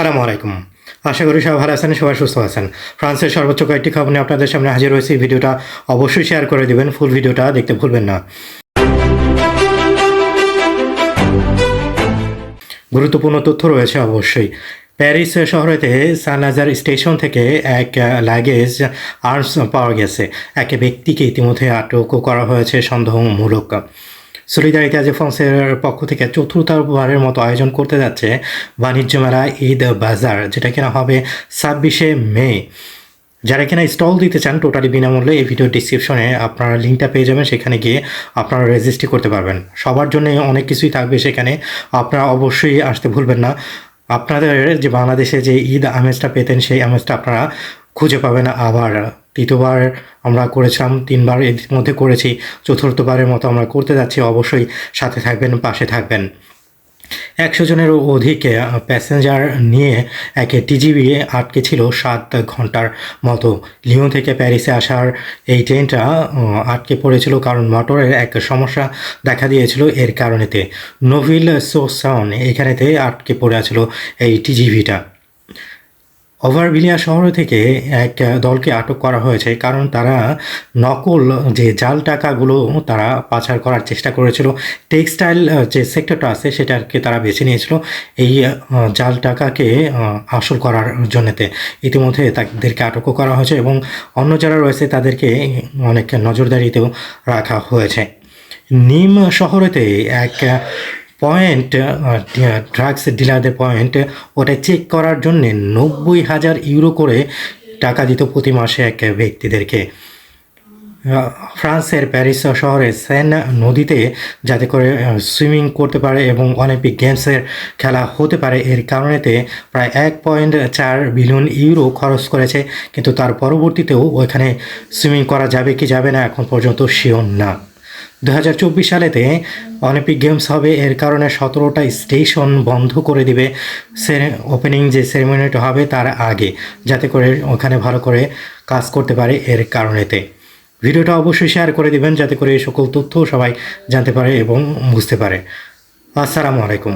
আসসালামু আলাইকুম। আশা করি সবাই ভালো আছেন, সবাই সুস্থ আছেন। ফ্রান্সের সর্বোচ্চ কয়েকটি খবর নিয়ে আপনাদের সামনে হাজির হয়েছি। ভিডিওটা অবশ্যই শেয়ার করে দিবেন, ফুল ভিডিওটা দেখতে ভুলবেন না। গুরুত্বপূর্ণ তথ্য রয়েছে অবশ্যই। প্যারিস শহরেতে সানলাজার স্টেশন থেকে এক লাগেজ আর্মস পাওয়া গেছে। এক ব্যক্তিকে ইতিমধ্যে আটক করা হয়েছে সন্দেহমূলক। সলিদারিতা যে ফ্রান্সের পক্ষ থেকে চতুর্থবারের মতো আয়োজন করতে যাচ্ছে বাণিজ্য মেলা ঈদ বাজার, যেটা কিনা হবে ছাব্বিশে মে। যারা কিনা স্টল দিতে চান টোটালি বিনামূল্যে, এই ভিডিও ডিসক্রিপশনে আপনারা লিঙ্কটা পেয়ে যাবেন, সেখানে গিয়ে আপনারা রেজিস্ট্রি করতে পারবেন। সবার জন্য অনেক কিছুই থাকবে সেখানে, আপনারা অবশ্যই আসতে ভুলবেন না। আপনাদের যে বাংলাদেশে যে ঈদ আমেজটা পেতেন, সেই আমেজটা আপনারা খুঁজে পাবেন আবার। তৃতীয়বার আমরা করেছিলাম, তিনবার এর মধ্যে করেছি, চতুর্থবারের মতো আমরা করতে যাচ্ছি, অবশ্যই সাথে থাকবেন, পাশে থাকবেন। একশো জনের অধিক প্যাসেঞ্জার নিয়ে এক টিজিবি আটকে ছিল সাত ঘণ্টার মতো। লিওন থেকে প্যারিসে আসার এই ট্রেনটা আটকে পড়েছিল কারণ মোটরের এক সমস্যা দেখা দিয়েছিল এর কারণেতে। নোভিল সোসাউন এখানেতে আটকে পড়ে আছিল এই টিজিভিটা ওভারভিলিয়া শহর থেকে এক দলকে আটক করা হয়েছে, কারণ তারা নকল যে জাল টাকাগুলো তারা পাচার করার চেষ্টা করেছিল, টেক্সটাইল যে সেক্টরটা আছে সেটাকে তারা বেছে নিয়েছিল এই জাল টাকাকে আসল করার জন্যতে। ইতিমধ্যে তাদেরকে আটকও করা হয়েছে এবং অন্য যারা রয়েছে তাদেরকে অনেক নজরদারিতেও রাখা হয়েছে। নিম শহরেতে এক পয়েন্ট ড্রাগস ডিলারদের পয়েন্ট ওটা চেক করার জন্য নব্বই হাজার ইউরো করে টাকা দিত প্রতি মাসে এক ব্যক্তিদেরকে। ফ্রান্সের প্যারিস শহরে সেন নদীতে যাতে করে সুইমিং করতে পারে এবং অলিম্পিক গেমসের খেলা হতে পারে, এর কারণেতে প্রায় এক পয়েন্ট চার বিলিয়ন ইউরো খরচ করেছে। কিন্তু তার পরবর্তীতেও ওইখানে সুইমিং করা যাবে কি যাবে না এখন পর্যন্ত শিওর না। দু হাজার চব্বিশ সালেতে অলিম্পিক গেমস হবে। এর কারণে সতেরোটা স্টেশন বন্ধ করে দিবে। ওপেনিং যে সেরেমনিটা হবে তার আগে, যাতে করে ওখানে ভালো করে কাজ করতে পারে এর কারণেতে। ভিডিওটা অবশ্যই শেয়ার করে দিবেন, যাতে করে এই সকল তথ্য সবাই জানতে পারে এবং বুঝতে পারে। আসসালামু আলাইকুম।